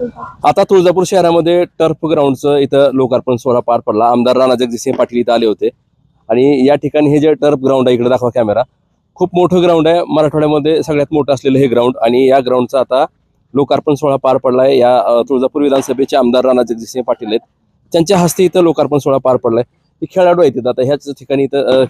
आता तुळजापूर शहरामध्ये टर्फ ग्राउंडचं इथं लोकार्पण सोहळा पार पडला. आमदार राणा जगजितसिंह पाटील इथं आले होते. आणि या ठिकाणी हे जे टर्फ ग्राउंड आहे इकडे दाखवा कॅमेरा. खूप मोठं ग्राउंड आहे. मराठवाड्यामध्ये सगळ्यात मोठं असलेलं हे ग्राउंड. आणि या ग्राउंडचा आता लोकार्पण सोहळा पार पडलाय. या तुळजापूर विधानसभेचे आमदार राणा जगजितसिंह पाटील आहेत. त्यांच्या हस्ते इथं लोकार्पण सोहळा पार पडलाय. हे खेळाडू आहेत इथं. आता ह्याच ठिकाणी इथं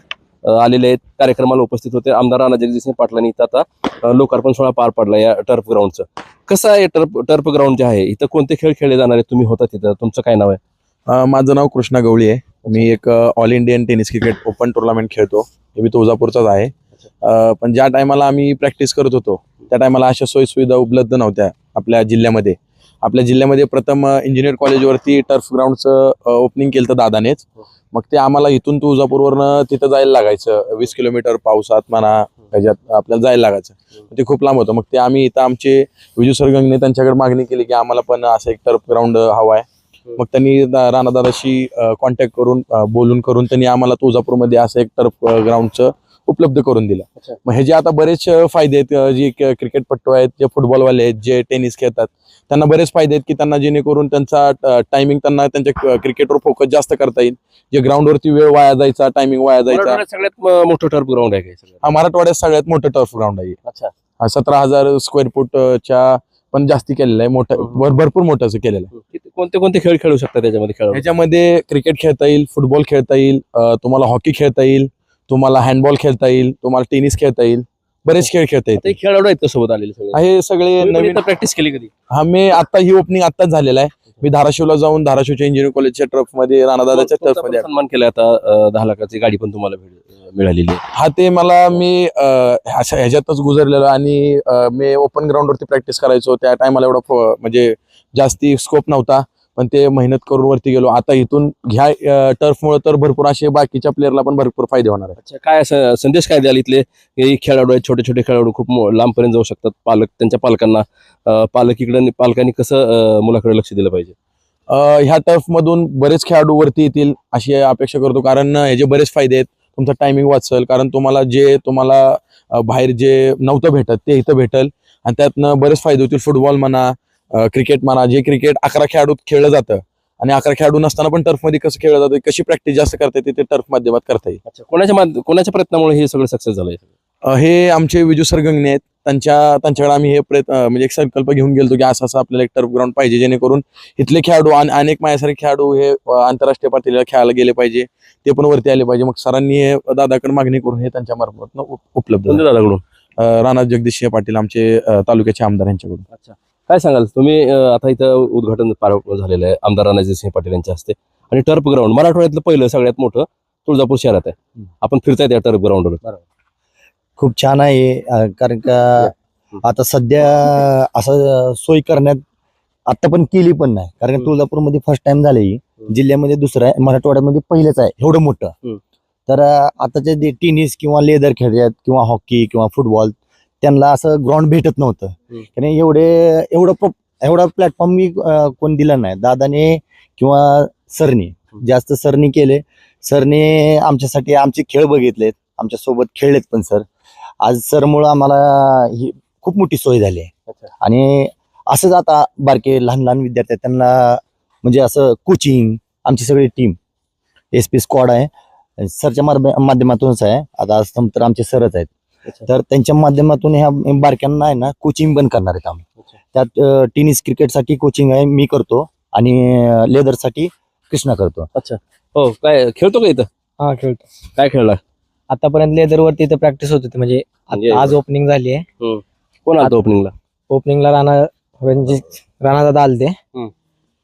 आलेले आहेत. कार्यक्रमाला उपस्थित होते. आमदार राणा जगजितसिंह पाटलांनी इथं आता लोकार्पण सोहळा पार पडला या टर्फ ग्राउंडचं. कसं आहे टर्फ टर्फ ग्राउंड जे आहे? इथं कोणते खेळ खेळले जाणार तुम्ही होता तिथं. तुमचं काय नाव आहे? माझं नाव कृष्णा गवळी आहे. मी एक all Indian tennis cricket open tournament खेळतो. हे मी तुळजापूरचाच आहे. पण ज्या टायमाला आम्ही प्रॅक्टिस करत होतो त्या टायमाला अशा सोयीसुविधा उपलब्ध नव्हत्या आपल्या जिल्ह्यामध्ये. आपल्या जिल्ह्यामध्ये प्रथम इंजिनियर कॉलेजवरती टर्फ ग्राउंडचं ओपनिंग केलं होतं दादानेच. मग ते आम्हाला इथून तुळजापूरवरनं तिथं जायला लागायचं. वीस किलोमीटर पावसात म्हणा ह्याच्यात आपल्याला जायला लागायचं. ते खूप लांब होतं. मग ते आम्ही इथं आमचे विजू सर गंगने त्यांच्याकडे मागणी केली की आम्हाला पण असं एक टर्फ ग्राउंड हवा आहे. मग त्यांनी राणादादाशी कॉन्टॅक्ट करून बोलून करून त्यांनी आम्हाला तुळजापूरमध्ये असं एक टर्फ ग्राउंडचं उपलब्ध करून दिलं. मग हे जे आता बरेच फायदे आहेत जे क्रिकेटपट्टू आहेत जे फुटबॉलवाले आहेत जे टेनिस खेळतात त्यांना बरेच फायदे आहेत की त्यांना जेणेकरून त्यांचा टायमिंग त्यांना त्यांच्या क्रिकेटवर फोकस जास्त करता येईल. जे ग्राउंडवरती वेळ वाया जायचा टायमिंग वाया जायचा. सगळ्यात मोठं टर्फ ग्राउंड आहे हा मराठवाड्यात सगळ्यात मोठं टर्फ ग्राउंड आहे. अच्छा. सतरा हजार स्क्वेअर फूटच्या पण जास्ती केलेलं आहे. मोठं भरपूर मोठं असं केलेलं आहे. कोणते कोणते खेळ खेळू शकतात त्याच्यामध्ये खेळ ह्याच्यामध्ये क्रिकेट खेळता येईल फुटबॉल खेळता येईल तुम्हाला हॉकी खेळता येईल तुम्हाला हँडबॉल खेळता येईल तुम्हाला टेनिस खेळता येईल. बरेच खेळ खेळता ते येतील. खेळाडू आहेत सोबत आलेले सगळे. हे सगळे नवीन प्रॅक्टिस केली कधी? हा मी आता ही ओपनिंग आताच झालेला आहे. मी धाराशिवला जाऊन धाराशिवच्या इंजिनिअरिंग कॉलेजच्या टर्फमध्ये राणादादाच्या टर्फमध्ये सन्मान केला आता दहा लाखाची गाडी पण तुम्हाला मिळालेली आहे. हा ते मला मी अशा ह्याच्यातच गुजरलेलो आणि मी ओपन ग्राउंडवरती प्रॅक्टिस करायचो. त्या टायमाला एवढा म्हणजे जास्ती स्कोप नव्हता. पण ते मेहनत करून वरती गेलो. आता इथून ह्या टर्फमुळे तर भरपूर असे बाकीच्या प्लेअरला पण भरपूर फायदे होणार आहे अच्छा काय असं संदेश काय द्याल इथले? हे खेळाडू आहेत छोटे छोटे खेळाडू खूप लांबपर्यंत जाऊ शकतात पालक त्यांच्या पालकांना. पालक इकडे पालकांनी कसं मुलाकडे लक्ष दिलं पाहिजे? ह्या टर्फ मधून बरेच खेळाडू वरती येतील अशी अपेक्षा करतो. कारण ह्याचे बरेच फायदे आहेत. तुमचा टायमिंग वाचल कारण तुम्हाला जे तुम्हाला बाहेर जे नव्हतं भेटत ते इथं भेटल. आणि त्यातनं बरेच फायदे होतील फुटबॉल म्हणा क्रिकेट म्हणा जे क्रिकेट अकरा खेळाडूत खेळलं जातं आणि अकरा खेळाडू नसताना पण टर्फमध्ये कसं खेळलं जातं कशी प्रॅक्टिस जास्त करता येते ते टर्फ माध्यमात करता येईल. कोणाच्या कोणाच्या प्रयत्नामुळे हे सगळं सक्सेस झालंय? हे आमचे विजू सर गंगणे आहेत. त्यांच्या त्यांच्याकडे आम्ही हे प्रयत्न म्हणजे एक संकल्प घेऊन गेलतो की असं असं आपल्याला एक टर्फ ग्राउंड पाहिजे जेणेकरून इथले खेळाडू आणि अनेक माझ्यासारखे खेळाडू हे आंतरराष्ट्रीय पातळीला खेळायला गेले पाहिजे. ते पण वरती आले पाहिजे. मग सरांनी हे दादाकडे मागणी करून हे त्यांच्या मार्फत उपलब्ध दादाकडून? राणा जगदीश पाटील आमचे तालुक्याचे आमदार यांच्याकडून. अच्छा. काय सांगाल? तुम्ही आता इथं उद्घाटन पार झालेलं आहे. आमदार सिंह पाटील यांच्या हस्ते. आणि टर्फ ग्राउंड मराठवाड्यातलं पहिलं सगळ्यात मोठं तुळजापूर शहरात आहे. आपण फिरतायत या टर्फ ग्राउंडवर. खूप छान आहे कारण का आता सध्या असं सोय करण्यात आता पण केली पण नाही. कारण. तुळजापूरमध्ये फर्स्ट टाइम झाले जिल्ह्यामध्ये दुसरं आहे. मराठवाड्यामध्ये पहिलेच आहे. एवढं मोठं. तर अं, आताचे जे टेनिस किंवा लेदर खेळतात किंवा हॉकी किंवा फुटबॉल त्यांना असं ग्राउंड भेटत नव्हतं. कारण एवढे एवढं एवढा प्लॅटफॉर्म मी कोण दिला नाही. दादाने किंवा सरनी जास्त सरनी केले. सरने आमच्यासाठी आमचे खेळ बघितलेत. आमच्यासोबत खेळलेत पण सर. आज सरमुळं आम्हाला ही खूप मोठी सोय झाली आहे. आणि असंच आता बारके लहान लहान विद्यार्थी आहेत. त्यांना म्हणजे असं कोचिंग आमची सगळी टीम एस पी स्क्वॉड आहे. सरच्या माध्यमातूनच आहे. आता असं तर आमचे सरच आहेत. तर त्यांच्या माध्यमातून ह्या बारक्यांना आहे ना कोचिंग पण करणार आहेत आम्ही. अच्छा. त्यात टेनिस क्रिकेटसाठी कोचिंग आहे मी करतो आणि लेदरसाठी कृष्णा करतो. हो काय खेळतो का इथं? हा खेळतो. काय खेळला? आतापर्यंत लेदर वरती इथे प्रॅक्टिस होत होती म्हणजे म्हणजे आता आज ओपनिंग झाली आहे. कोण आलं ओपनिंगला ओपनिंगला राणा म्हणजे राणा दादा आलते. हम्म.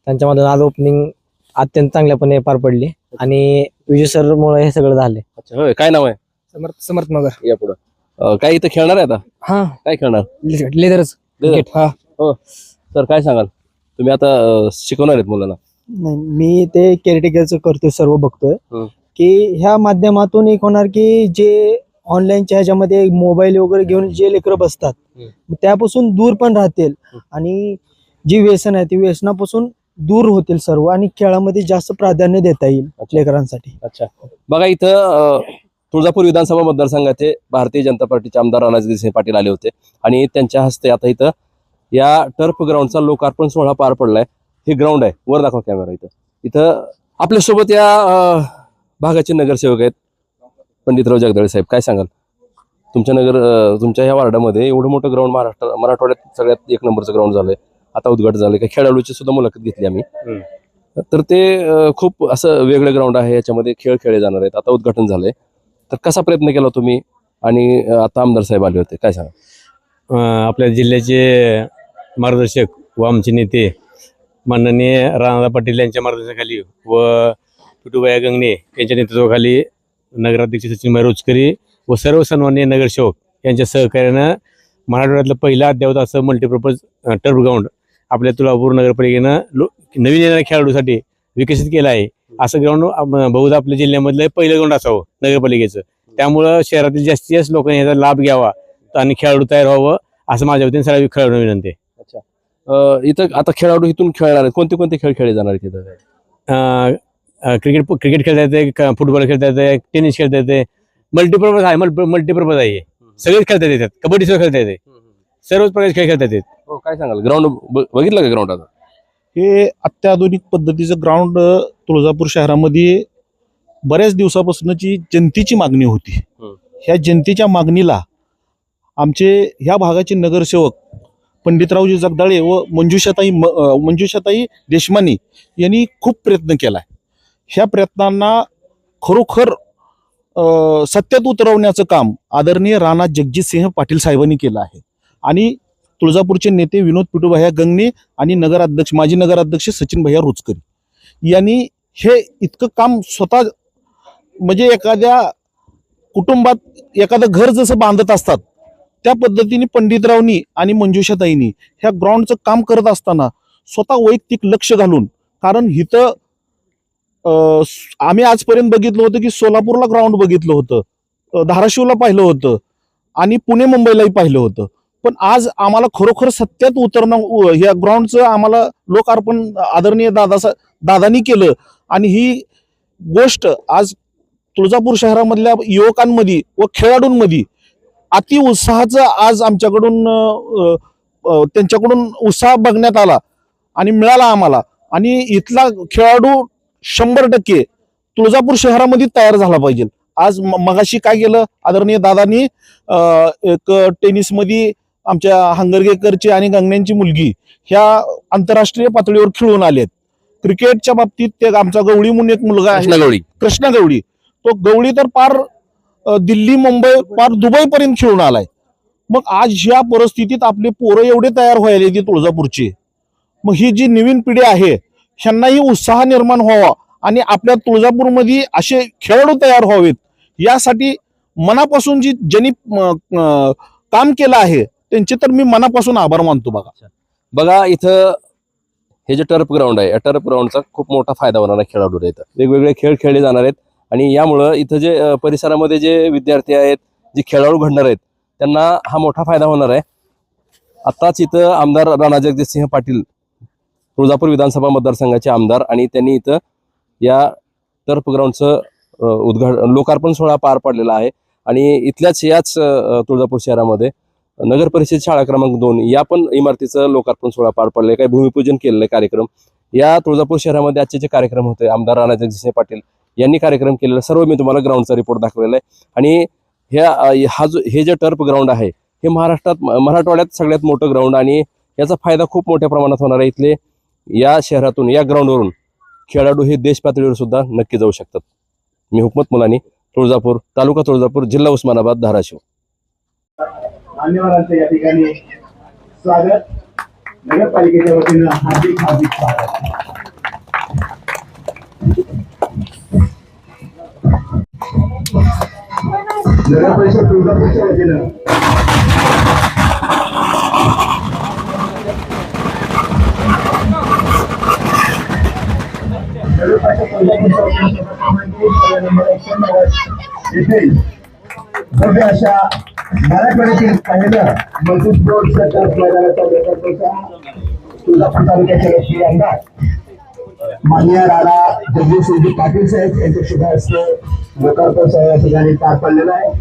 त्यांच्यामधून आज ओपनिंग अत्यंत चांगल्यापणे पार पडली. आणि विजय सर मुळे हे सगळं झाले. अच्छा होय काय नाव आहे? समर्थ समर्थ मगर. या पुढं. काय इथं खेळणार आहे आता? हा. काय खेळणार? लेदरच Leather? हा. सर काय सांगाल? तुम्ही आता अं, शिकवणार आहेत मुलांना. नाही मी ते केअरटेकरचं करतोय सर्व बघतोय. हं. की ह्या माध्यमातून एक होणार की जे ऑनलाईनच्या ह्याच्यामध्ये मोबाईल वगैरे घेऊन जे लेकरं बसतात हं. त्यापासून दूर पण राहतील. हं. आणि जी व्यसन आहे ती व्यसनापासून दूर होतील सर्व आणि खेळामध्ये जास्त प्राधान्य देता येईल लेकरांसाठी. अच्छा. बघा इथं अं, तुळजापूर विधानसभा मतदारसंघाचे भारतीय जनता पार्टीचे आमदार राणाजी सिंह पाटील आले होते. आणि त्यांच्या हस्ते आता इथं या टर्फ ग्राउंडचा लोकार्पण सोहळा पार पडलाय. हे ग्राउंड आहे. वर दाखवा कॅमेरा इथं. इथं आपल्यासोबत या भागाचे नगरसेवक आहेत पंडितराव जगदाळे साहेब. काय सांगाल? तुमच्या नगर तुमच्या ह्या वार्डामध्ये एवढं मोठं ग्राउंड महाराष्ट्र मराठवाड्यात सगळ्यात एक नंबरचं ग्राउंड झालंय. आता उद्घाटन झालंय. काही खेळाडूची सुद्धा मुलाखत घेतली आम्ही. तर ते खूप असं वेगळं ग्राउंड आहे. याच्यामध्ये खेळ खेळले जाणार आहेत. आता उद्घाटन झालंय. तर कसा प्रयत्न केला तुम्ही? आणि आता आमदार साहेब आले होते काय सांगा? आपल्या जिल्ह्याचे मार्गदर्शक व आमचे नेते माननीय राणादा पाटील यांच्या मार्गदर्शनाखाली व पिटूबाया गंगणे यांच्या नेतृत्वाखाली नगराध्यक्ष सचिन रोजकरी व सर्व सन्मान्य नगरसेवक यांच्या सहकार्यानं मराठवाड्यातलं पहिलं अद्यावत असं मल्टीपर्पज टर्फ ग्राउंड आपल्या तुळापूर नगरपालिकेनं लो नवीन येणाऱ्या खेळाडूसाठी विकसित केलं आहे. असं ग्राउंड बहुधा आपल्या जिल्ह्यामधलं पहिलं ग्राउंड असावं नगरपालिकेचं. त्यामुळं शहरातील जास्तीत जास्त लोकांनी याचा लाभ घ्यावा आणि खेळाडू तयार व्हावं असं माझ्या वतीने सर्व खेळाडू विनंती इथं आता खेळाडू इथून खेळणार आहेत. कोणते कोणते खेळ खेळले जाणार अं, क्रिकेट क्रिकेट खेळता येते फुटबॉल खेळता येते टेनिस खेळता येते मल्टीपर्पज आहे मल्टीपर्पज आहे. सगळेच खेळता येतात कबड्डी सुद्धा खेळता येते. सर्वच प्रकारचे खेळ खेळता येतात. हो काय सांगाल? ग्राउंड बघितलं का ग्राउंड आता? हे अत्याधुनिक पद्धतीचं ग्राउंड तुळजापूर शहरामध्ये बऱ्याच दिवसापासूनची जनतेची मागणी होती. ह्या जनतेच्या मागणीला आमचे ह्या भागाचे नगरसेवक पंडितरावजी जगदाळे व मंजुषाताई मंजुषाताई देशमाने यांनी खूप प्रयत्न केलाय. ह्या प्रयत्नांना खरोखर सत्यात उतरवण्याचं काम आदरणीय राणा जगजितसिंह पाटील साहेबांनी केलं आहे. आणि तुळजापूरचे नेते विनोद पिटूभाया गंगणे आणि नगराध्यक्ष माजी नगराध्यक्ष सचिन भैया रोचकरी. यांनी हे इतकं काम स्वतः म्हणजे एखाद्या कुटुंबात एखादं घर जसं बांधत असतात त्या पद्धतीने पंडितरावनी आणि मंजुषाताईंनी ह्या ग्राउंडचं काम करत असताना स्वतः वैयक्तिक लक्ष घालून कारण इथं आम्ही आजपर्यंत बघितलं होतं की सोलापूरला ग्राउंड बघितलं होतं धाराशिवला पाहिलं होतं आणि पुणे मुंबईलाही पाहिलं होतं. पण आज आम्हाला खरोखर सत्यात उतरणं ह्या ग्राउंडचं आम्हाला लोकार्पण आदरणीय दादा दादानी केलं. आणि ही गोष्ट आज तुळजापूर शहरामधल्या युवकांमध्ये व खेळाडूंमध्ये अति उत्साहाचं आज आमच्याकडून त्यांच्याकडून उत्साह बघण्यात आला आणि मिळाला आम्हाला. आणि इथला खेळाडू शंभर टक्के तुळजापूर शहरामध्ये तयार झाला पाहिजे. आज मगाशी काय केलं? आदरणीय दादानी एक टेनिसमध्ये आमच्या हंगरगेकरची आणि गंगण्यांची मुलगी ह्या आंतरराष्ट्रीय पातळीवर खेळून आलेत. क्रिकेटच्या बाबतीत ते आमचा गवळी म्हणून एक मुलगा आहे. कृष्णा गवळी. कृष्णा गवळी. तो गवळी तर पार दिल्ली मुंबई पार दुबई पर्यंत खेळून आलाय. मग आज ह्या परिस्थितीत आपले पोरं एवढे तयार व्हायला ती तुळजापूरची. मग ही जी नवीन पिढी आहे ह्यांनाही उत्साह निर्माण व्हावा आणि आपल्या तुळजापूरमध्ये असे खेळाडू तयार व्हावेत. यासाठी मनापासून जी ज्यांनी काम केलं आहे त्यांचे तर मी मनापासून आभार मानतो बघा. बघा इथं हे जे टर्फ ग्राउंड आहे या टर्फ ग्राउंडचा खूप मोठा फायदा होणार आहे खेळाडूला इथं. वेगवेगळे खेळ खेळले जाणार आहेत आणि यामुळं इथं जे परिसरामध्ये जे विद्यार्थी आहेत जे खेळाडू घडणार आहेत त्यांना हा मोठा फायदा होणार आहे. आत्ताच इथं आमदार राणा जगजितसिंह पाटील तुळजापूर विधानसभा मतदारसंघाचे आमदार आणि त्यांनी इथं या टर्फ ग्राउंडचं उद्घाटन लोकार्पण सोहळा पार पडलेला आहे. आणि इथल्याच याच तुळजापूर शहरामध्ये नगर परिषद शाळा क्रमांक दोन या पण इमारतीचं लोकार्पण सोहळा पार पडलाय. काही भूमिपूजन केलेलं आहे कार्यक्रम. या तुळजापूर शहरामध्ये आजचे जे कार्यक्रम होते आमदार राणा जगजिसिंह पाटील यांनी कार्यक्रम केलेला सर्व मी तुम्हाला ग्राउंडचा रिपोर्ट दाखवलेला आहे. आणि ह्या हा जो हे जे टर्फ ग्राउंड आहे हे महाराष्ट्रात मराठवाड्यात सगळ्यात मोठं ग्राउंड आणि याचा फायदा खूप मोठ्या प्रमाणात होणार आहे इथले या शहरातून या ग्राउंडवरून खेळाडू हे देश पातळीवर सुद्धा नक्की जाऊ शकतात. मी हुकमत मुलानी तुळजापूर तालुका तुळजापूर जिल्हा उस्मानाबाद धाराशिव. मान्यवरांचं या ठिकाणी स्वागत नगरपालिकेच्या वतीनं हार्दिक हार्दिक स्वागत नगर परिषद तुळजापूरच्या वतीनं नगर परिषद तुळजापूरच्या वतीनं क्रमांक एक, सर्वे नंबर एकशे नव्वद येथील भव्य अशा मराठवाड्यातील पहिलं मल्टीस्पोर्ट सर्कस मैदानाचा नेतृत्वाचा तुळजापूर तालुक्याचे राष्ट्रीय आमदार मान्य राणा जगदीशजी पाटील साहेब यांच्या शुभ हस्ते लोकार्पण सोहळा या ठिकाणी पार पडलेला आहे.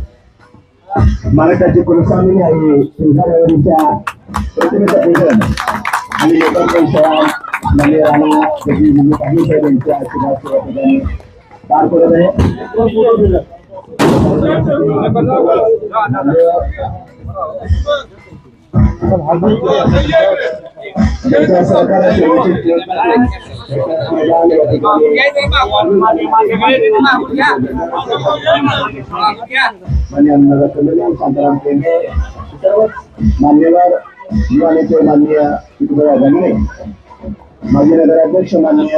महाराष्ट्राची कुलस्वामिनी आणि तुळजाभवानीच्या प्रतिमेचा पूजन आणि लोकार्पण लोकांच्या म्हणजे राणा जगदीश मुंडे पाटील साहेब यांच्या आशीर्वाद या ठिकाणी पार पडत आहे. शांताराम मान्यवर युवा नेते माननीय माजी नगराध्यक्ष माननीय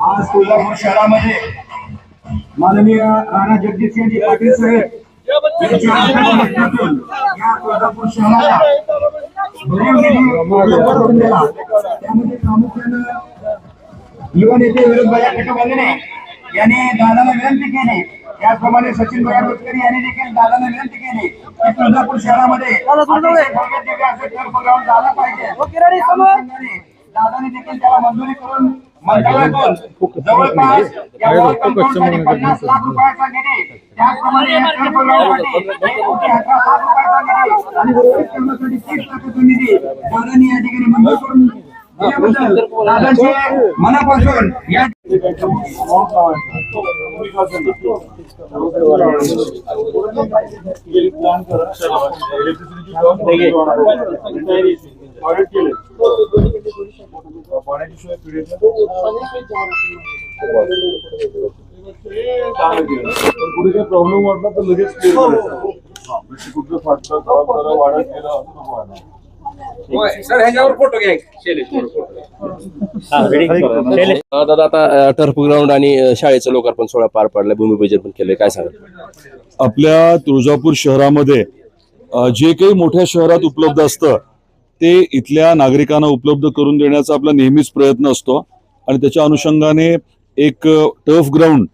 आज तुळजापूर शहरामध्ये माननीय राणा जगदीशजी पाटील साहेब यांच्या या तुळजापूर शहराला प्रामुख्यानं युवा नेते विरोधभाई कटबंधने यांनी दादाला विनंती केली. त्याचप्रमाणे सचिन भैया रोजकरी यांनी देखील दादाला विनंती केली की तुळजापूर शहरामध्ये झालं पाहिजे. दादाने देखील त्याला मंजुरी करून मंत्रालयातून जवळपास या वॉल कंपाऊंडसाठी पन्नास लाख रुपयाचा निधी त्याचप्रमाणे या टर्फ ग्राउंडसाठी एक कोटी अठरा लाख रुपयाचा निधी आणि विकसित करण्यासाठी तीस लाखाचा निधी दादांनी या ठिकाणी मंजूर करून मनापासून या प्रॉब्लेम वाटला तर लगेच कुठलं फाटलं वाढत गेलं असं दादा आता टर्फ ग्राउंड आणि शाळेचं लोकार्पण सोहळा पार पडला भूमिपूजन पण केलंय. काय सांगा आपल्या तुळजापूर शहरामध्ये जे काही मोठ्या शहरात उपलब्ध असतं ते इथल्या नागरिकांना उपलब्ध करून देण्याचा आपला नेहमीच प्रयत्न असतो. आणि त्याच्या अनुषंगाने एक टर्फ ग्राउंड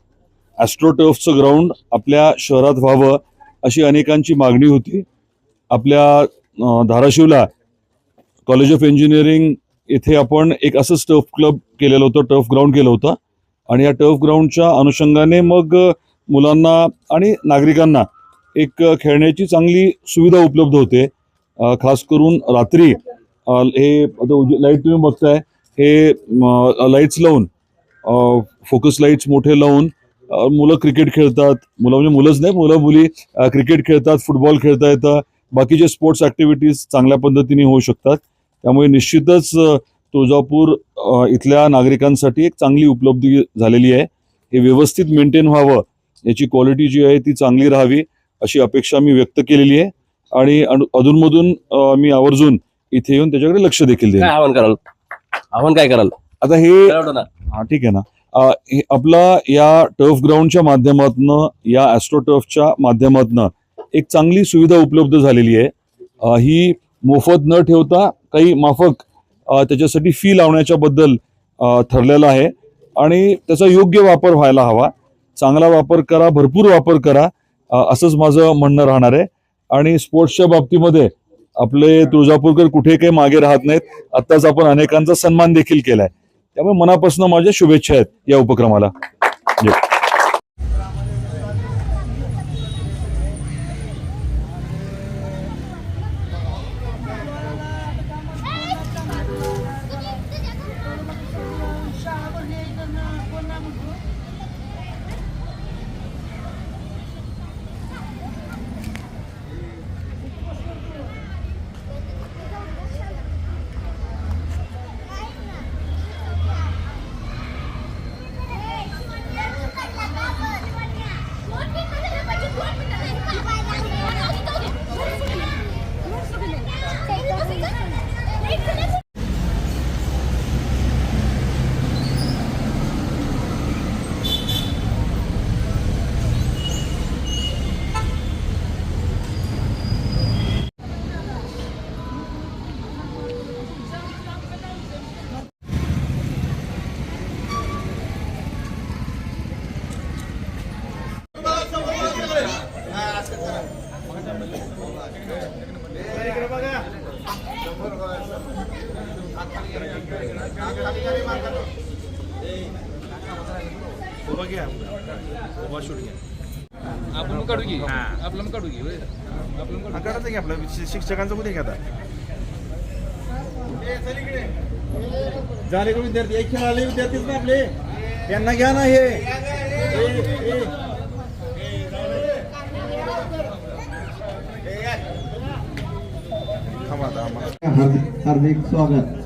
ॲस्ट्रो टर्फचं ग्राउंड आपल्या शहरात व्हावं अशी अनेकांची मागणी होती. आपल्या धाराशिवला कॉलेज ऑफ इंजिनिअरिंग येथे आपण एक असंच टर्फ क्लब केलेलं होतं टर्फ ग्राउंड केलं होतं. आणि या टर्फ ग्राउंडच्या अनुषंगाने मग मुलांना आणि नागरिकांना एक खेळण्याची चांगली सुविधा उपलब्ध होते. खास करून रात्री हे लाइट तुम्ही बघताय हे लाईट्स लावून फोकस लाईट्स मोठे लावून मुलं क्रिकेट खेळतात. मुलं म्हणजे मुलंच नाही मुलं मुली क्रिकेट खेळतात फुटबॉल खेळता येतं. बाकीचे स्पोर्ट्स ॲक्टिव्हिटीज चांगल्या पद्धतीने होऊ शकतात. त्यामुळे निश्चितच तुळजापूर इथल्या नागरिकांसाठी एक चांगली उपलब्धी झालेली आहे. हे व्यवस्थित मेंटेन व्हावं याची क्वालिटी जी आहे ती चांगली राहावी अशी अपेक्षा मी व्यक्त केलेली आहे. आणि अधूनमधून मी आवर्जून इथे येऊन त्याच्याकडे लक्ष देखील देईन. काय आव्हान कराल? आव्हान काय कराल? आता हे हा ठीक आहे ना. आपला या टर्फ ग्राउंडच्या माध्यमातनं या ॲस्ट्रो टर्फच्या माध्यमातनं एक चांगली सुविधा उपलब्ध झालेली आहे. ही मोफत न ठेवता काही माफक त्याच्यासाठी फी लावण्याच्या बद्दल ठरलेलं आहे. आणि त्याचा योग्य वापर व्हायला हवा. चांगला वापर करा भरपूर वापर करा असंच माझं म्हणणं राहणार आहे. आणि स्पोर्ट्सच्या बाबतीमध्ये आपले तुळजापूरकर कुठे काही मागे राहत नाहीत. आत्ताच आपण अनेकांचा सन्मान देखील केलाय. त्यामुळे मनापासून माझ्या शुभेच्छा आहेत या उपक्रमाला. शिक्षकांचं कुठे घेतात झाले का विद्यार्थी? एक खेळाले विद्यार्थीच ना आपले. यांना घ्या ना हे. हार्दिक हार्दिक स्वागत.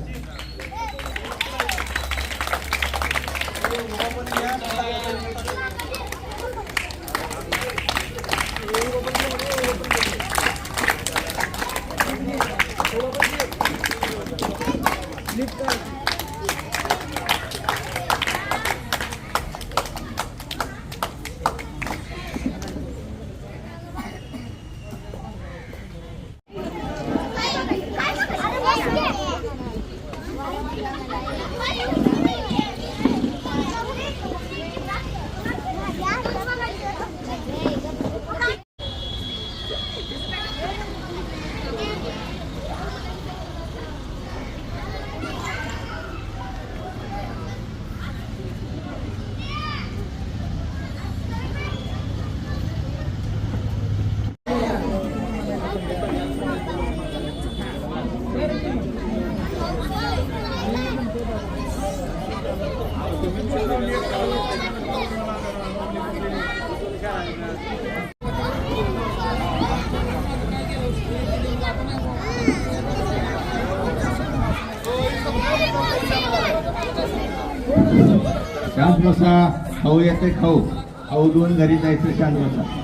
खाऊ येते खाऊ. खाऊ दोन घरी जायचं शांत बसा.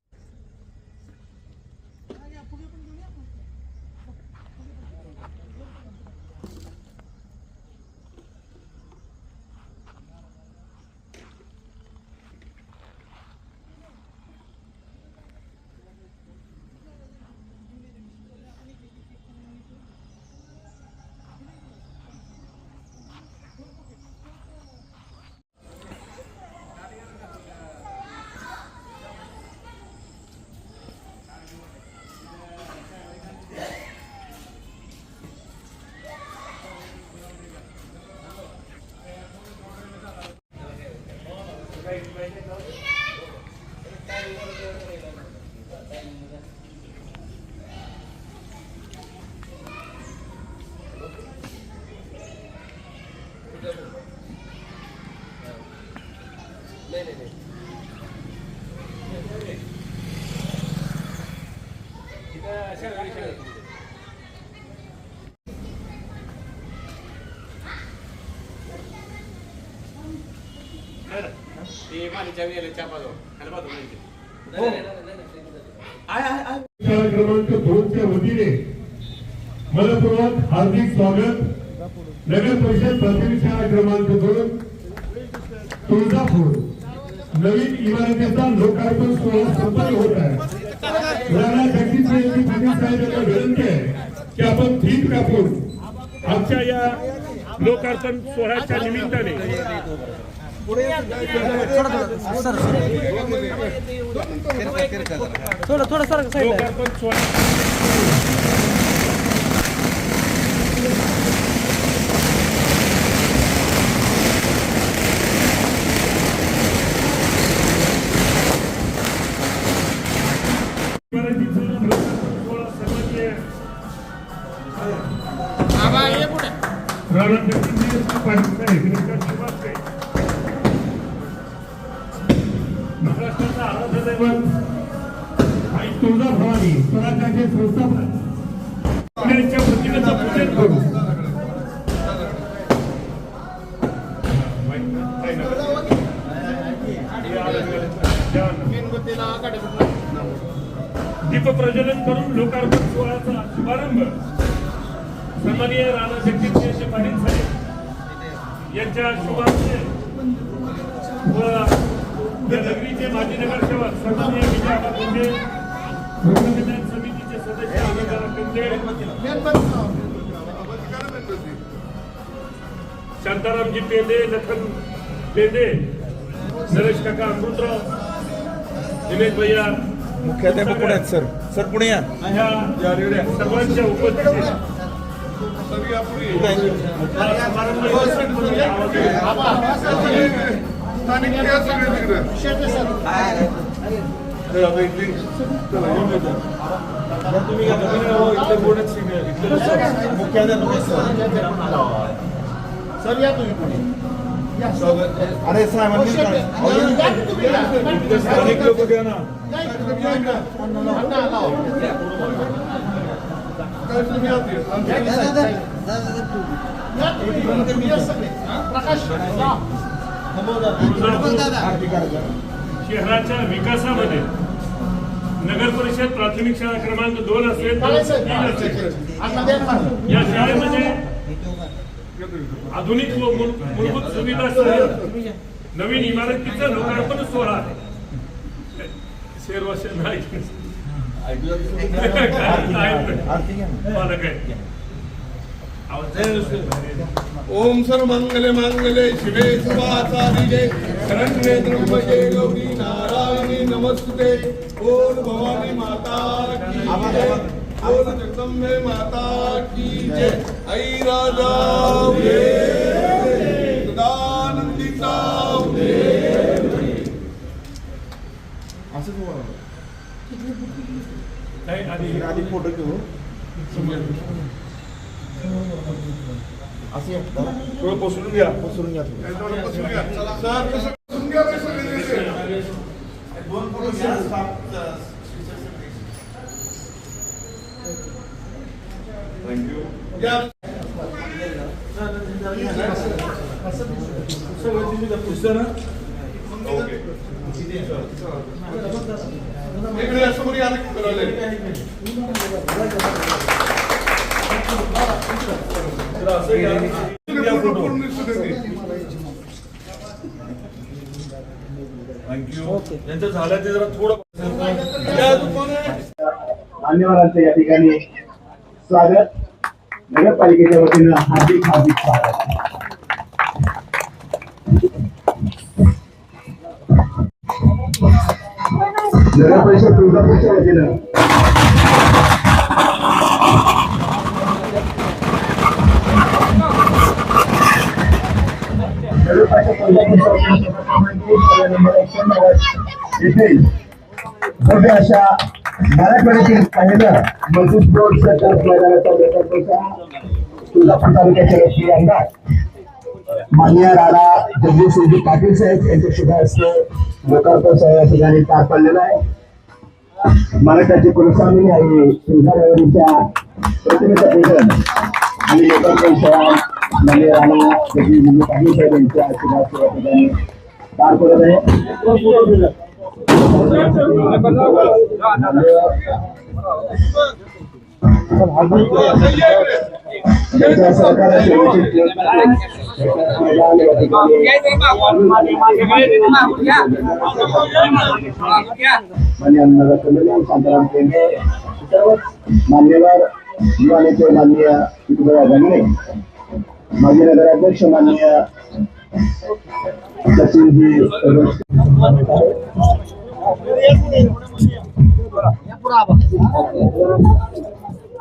क्रमांक दोनच्या वतीने मनपूर्वक हार्दिक स्वागत. नगर परिषद प्राथमिक शाळा क्रमांक दोन तुळजापूर. नवीन इमारतीचा लोकार्पण सोहळा संपन्न होत आहे. राणा जगदीश जयंती पाटील साहेबांना विनंती आहे की आपण थीम कापून आमच्या या लोकार्पण सोहळ्याच्या निमित्ताने लोकार्पण सोहळा इमारतीचं राणा जगदीश पाटील साहेब यांच्या शुभारंभे व या नगरीचे माजी नगरसेवक सन्माननीय विजय आबा कोंडे लोककल्याण समितीचे सदस्य आनंदराव पिंपळे शांतारामजी पेंडे लखन पेंडे नरेश काका अमृतराव दिनेश भैया मुख्याध्यापक पुढे आहेत सर. सर पुणे या. या सर्वांच्या उपस्थितीत हा समारंभ यशस्वी करून अरे स्थानिक लोक घ्या ना शहराच्या विकासामध्ये नगर परिषद प्राथमिक शाळा क्रमांक दोन असेल या शाळेमध्ये आधुनिक व मूल- मूलभूत सुविधासह नवीन इमारतीचं लोकार्पण सोहळा आहे. शेरवाशन नाही. पालक आहे ओम सर्वमंगले मंगले शिवे सुभासादिजे शरण्ये त्र्यंबके गौरी नारायणी नमस्ते ओम भवानी माता की जय। ओम जगदम्बे माता की जय। ऐ राजा नाही, आधी आधी फोटो घेऊ. असं थोडं बसून घ्या. बसून घ्या थोडं. बसून घ्या. सर कसं बसून घ्या रे सगळे या इकडे या, समोर या ना, करायला. मान्यवरांचं या ठिकाणी स्वागत नगरपालिकेच्या वतीनं हार्दिक हार्दिक स्वागत नगर परिषद तुळजापूरच्या वतीनं नगर परिषद तुळजापूरच्या अशा मराठवाड्यातील पहिलं मल्टीस्पोर्ट सेंटर मैदानाचा लोकार्पणचा तुळजापूर तालुक्याचे मान्य राणा जगदीशजी पाटील साहेब यांच्या शुभ हस्ते लोकार्पण या ठिकाणी पार पडलेला आहे. मराठाची कुलस्वामिनी आहे तुळजाभवानीच्या प्रतिमेचं पूजन आणि लोकार्पण सोहळा मान्य राणा जगदीशजी पाटील साहेब यांच्या शुभ हस्ते या ठिकाणी पार पडत आहे. त्यांच्या सहकार्याचे विशेष मैदान या ठिकाणी मान्य नगरसेवक शांताराम केंद्रे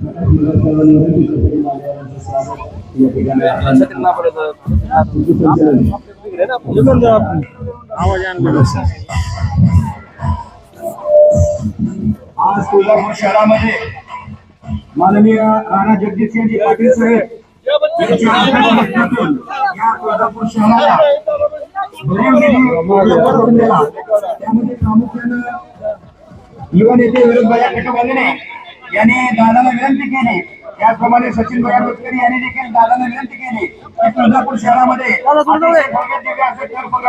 मान्यवर युवा नेते माननीय विठुराव गंगणे माजी नगराध्यक्ष माननीय सचिनजी आज तुळजापूर शहरामध्ये माननीय राणा जगदीशसिंहजी पाटील साहेब यांच्या माध्यमातून या तुळजापूर शहराला भरीव निधी करून दिला. त्यामध्ये प्रामुख्यानं युवा नेते विरोधभाई कटबंधने यांनी दादाला विनंती केली त्याचप्रमाणे सचिन भैया रोजकरी यांनी देखील दादाला विनंती केली की तुळजापूर शहरामध्ये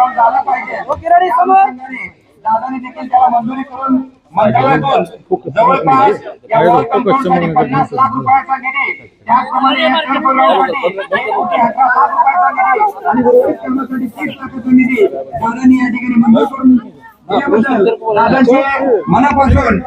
झालं पाहिजे दादाने देखील त्याला मंजुरी करून मंत्रालयातून जवळपास या वॉल कंपाऊंडसाठी पन्नास लाख रुपयाचा निधी त्याचप्रमाणे या टर्फ ग्राउंडसाठी एक कोटी अठरा लाख रुपयाचा निधी आणि सुरक्षित करण्यासाठी तीस लाखाचा निधी दादांनी या ठिकाणी मंजूर करून मनापासून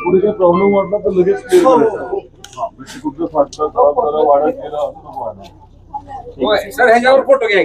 पुढे काही प्रॉब्लेम वाटला तर लगेच कुठलं फाटलं वाढत गेलं असं नको सर ह्याच्यावर फोटो घ्या